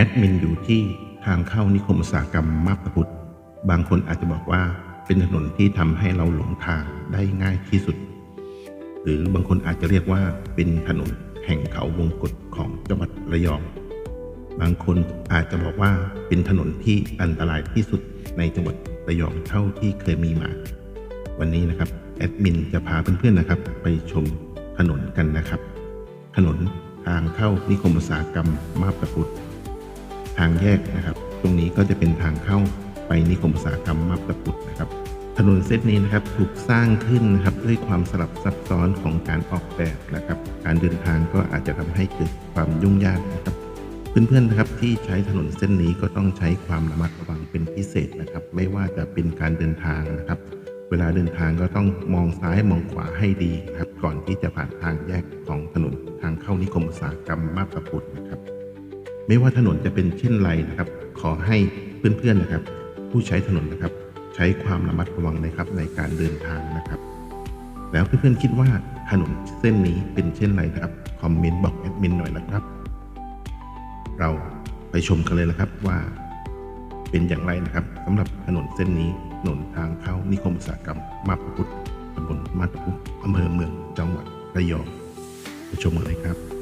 อดมินอยู่ที่ทางเข้านิคมอุตสาหกรรมมาบตาพุธบางคนอาจจะบอกว่าเป็นถนนที่ทำให้เราหลงทางได้ง่ายที่สุด หรือบางคนอาจจะเรียกว่าเป็นถนนแห่งเขาวงกฏของจังหวัดระยอง บางคนอาจจะบอกว่าเป็นถนนที่อันตรายที่สุดในจังหวัดระยองเท่าที่เคยมีมา วันนี้นะครับแอดมินจะพาเพื่อนๆนะครับ ไปชมถนนกันนะครับ ถนนทางเข้านิคมอุตสาหกรรมมาบตาพุธ ทางแยกนะครับ ตรงนี้ก็จะเป็นทางเข้าไปนิคมอุตสาหกรรมมาบตาพุธนะครับ ถนนเส้นนี้นะครับถูกสร้างขึ้นนะครับด้วยความสลับซับซ้อนของการออกแบบนะครับ การเดินทางก็อาจจะทำให้เกิดความยุ่งยากนะครับเพื่อนๆนะครับที่ใช้ถนนเส้นนี้ก็ต้องใช้ความระมัดระวังเป็นพิเศษนะครับ ไม่ว่าจะเป็นการเดินทางนะครับ เวลาเดินทางก็ต้องมองซ้ายมองขวาให้ดีนะครับ ก่อนที่จะผ่านทางแยกของถนนทางเข้านิคมอุตสาหกรรมมาบตาพุธนะครับ ไม่ว่าถนนจะเป็นเช่นไรนะครับ ขอให้เพื่อนๆนะครับ ผู้ใช้ถนนนะครับ ใช้ความระมัดระวังนะครับในการเดินทางนะครับ แล้วเพื่อนๆคิดว่าถนนเส้นนี้เป็นเช่นไรนะครับคอมเมนต์บอกแอดมินหน่อยนะครับ เราไปชมกันเลยนะครับว่า เป็นอย่างไรนะครับสำหรับถนนเส้นนี้ถนนทางเข้านิคมอุตสาหกรรมมาบตาพุธตำบลมาบตาพุธอำเภอเมืองจังหวัดระยองไปชมกันเลยครับ